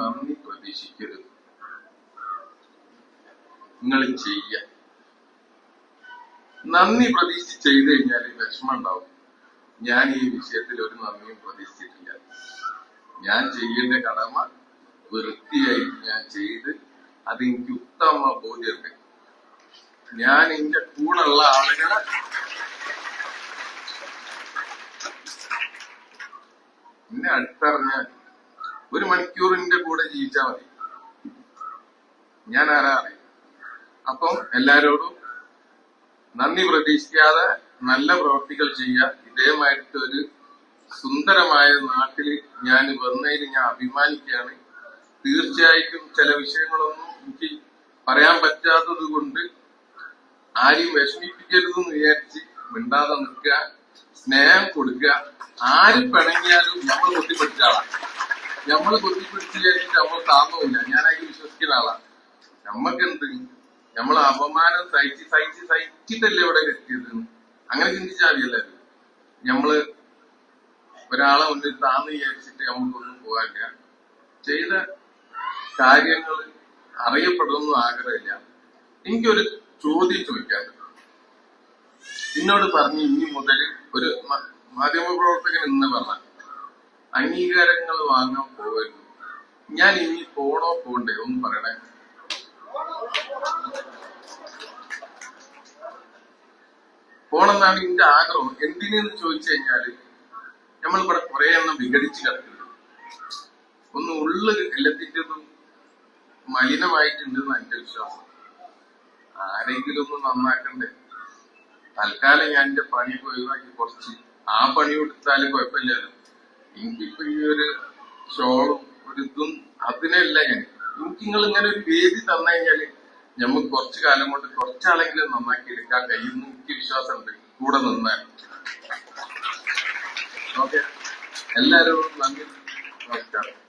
നന്ദി പ്രതീക്ഷിക്കരുത്. നിങ്ങൾ ചെയ്യ നന്ദി പ്രതീക്ഷിച്ച് ചെയ്തു കഴിഞ്ഞാൽ വിഷമം ഉണ്ടാവും. ഞാൻ ഈ വിഷയത്തിൽ ഒരു നന്ദിയും പ്രതീക്ഷിച്ചിട്ടില്ല. ഞാൻ ചെയ്യേണ്ട കടമ വൃത്തിയായി ഞാൻ ചെയ്ത് അത് എനിക്ക് ഉത്തമ ബോധ്യമുണ്ട് ഞാൻ എന്റെ കൂടെയുള്ള ആളുകളെ എന്നെ അടുത്തറിഞ്ഞാൽ ഒരു മണിക്കൂറിന്റെ ജീവിച്ചാൽ മതി. ഞാൻ ആരാ അറിയും അപ്പം എല്ലാരോടും നന്ദി പ്രതീക്ഷിക്കാതെ നല്ല പ്രവർത്തികൾ ചെയ്യുക. ഇതേമായിട്ട് ഒരു സുന്ദരമായ നാട്ടിൽ ഞാൻ വന്നതിൽ ഞാൻ അഭിമാനിക്കുകയാണ്. തീർച്ചയായിട്ടും ചില വിഷയങ്ങളൊന്നും എനിക്ക് പറയാൻ പറ്റാത്തത് കൊണ്ട് ആരെയും വിഷമിപ്പിക്കരുതെന്ന് വിചാരിച്ച് മിണ്ടാതെ നിൽക്കുക സ്നേഹം കൊടുക്കുക. ആര് പിണങ്ങിയാലും നമ്മൾ കൊത്തിപ്പിടിച്ച നമ്മൾ കൊത്തിപ്പിടിച്ച് വിചാരിച്ചിട്ട് നമ്മൾ താങ്ങൂല ഞാനായി വിശ്വസിക്കുന്ന ആളാണ്. നമ്മക്കെന്ത് നമ്മൾ അപമാനം സഹിച്ച് സഹിച്ച് സഹിച്ചിട്ടല്ലേ ഇവിടെ എത്തിയത് അങ്ങനെ ചിന്തിച്ചാൽ മതിയല്ല നമ്മൾ ഒരാളെ മുന്നിൽ താന്ന് വിചാരിച്ചിട്ട് നമുക്കൊന്നും പോകാനില്ല. ചെയ്ത കാര്യങ്ങൾ അറിയപ്പെടുമെന്നും ആഗ്രഹമില്ല. എനിക്കൊരു ചോദ്യം ചോദിക്കാൻ എന്നോട് പറഞ്ഞു ഇനി മുതൽ ഒരു മാധ്യമ പ്രവർത്തകൻ എന്ന് പറഞ്ഞ അംഗീകാരങ്ങൾ വാങ്ങാൻ പോകരുത് ഞാൻ ഇനി പോണോ പോണ്ടേ? ഒന്ന് പറയണേ. പോണെന്നാണ് എന്റെ ആഗ്രഹം. എന്തിനെന്ന് ചോദിച്ചു കഴിഞ്ഞാൽ നമ്മളിവിടെ കുറെ എണ്ണം വിഘടിച്ച് കിടക്കുന്നു. ഒന്ന് ഉള്ളു എല്ലാത്തിന്റെതും മലിനമായിട്ടുണ്ടെന്ന് എന്റെ വിശ്വാസം. ആരെങ്കിലും ഒന്ന് നന്നാക്കണ്ടേ? തൽക്കാലം ഞാൻ എന്റെ പണിയൊക്കെ ഒഴിവാക്കി കുറച്ച് ആ പണി കൊടുത്താലും കുഴപ്പമില്ലല്ലോ. ഒരു ഷോറും ഒരു ഇതും അതിനല്ല ഞാൻ. നിങ്ങൾ ഇങ്ങനെ ഒരു വേദി തന്നു കഴിഞ്ഞാൽ നമുക്ക് കുറച്ചു കാലം കൊണ്ട് കുറച്ചാളെങ്കിലും നന്നാക്കി എടുക്കാൻ കഴിയുമെന്ന് എനിക്ക് വിശ്വാസമുണ്ട്. കൂടെ നിന്നാൽ ഓക്കെ. എല്ലാവരും നന്ദി. നമസ്കാരം.